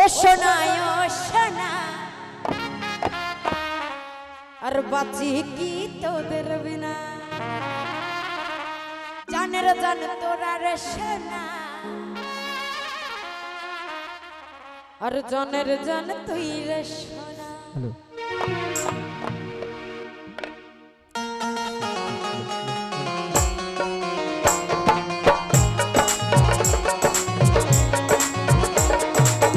ও সোনায়, ও সোনা আর বাঁচি কি তোদের বিনা? জানের জান তোরা রে সোনা আর জনের জান তুই রে সোনা।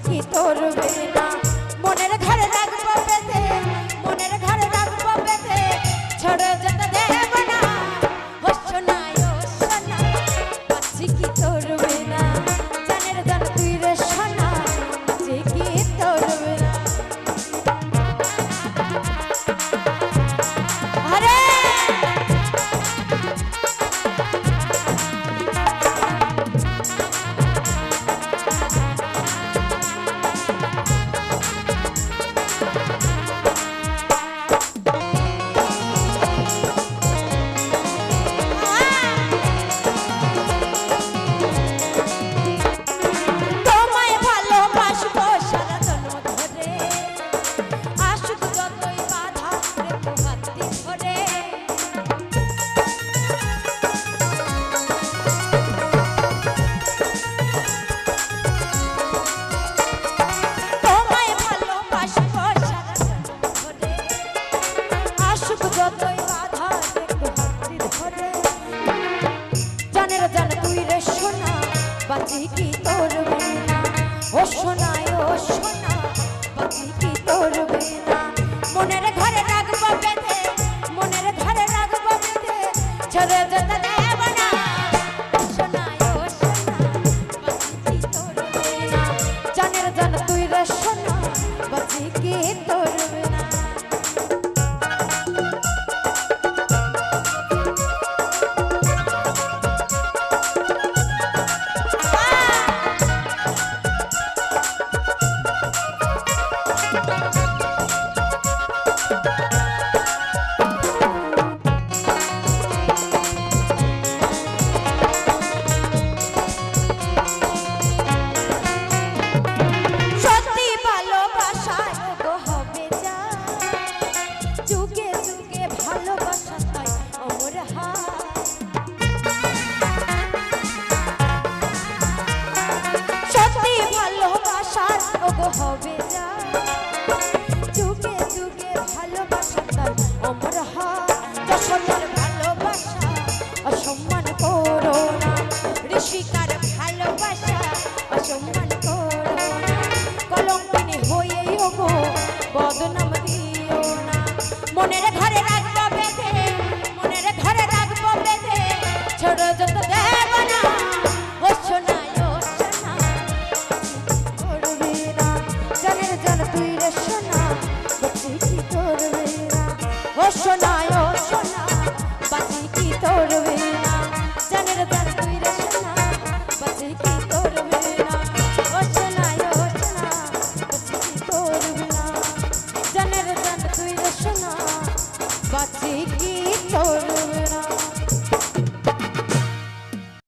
কি তোর বিনা জান তুই রে সোনা? বাঁচি কি তোর বিনা ও সোনায় ও সোনা ছেড়ে যেতে দেব না ও সোনায় ও সোনা করবি না, জানের জান তুই রে সোনা বাঁচি কি করবি না? ও সোনায় ও সোনা বাঁচি কি করবি না? জানের জান তুই রে সোনা বাঁচি কি করবি না? ও সোনায় ও সোনা বাঁচি কি করবি না? জানের জান তুই রে সোনা বাঁচি কি করবি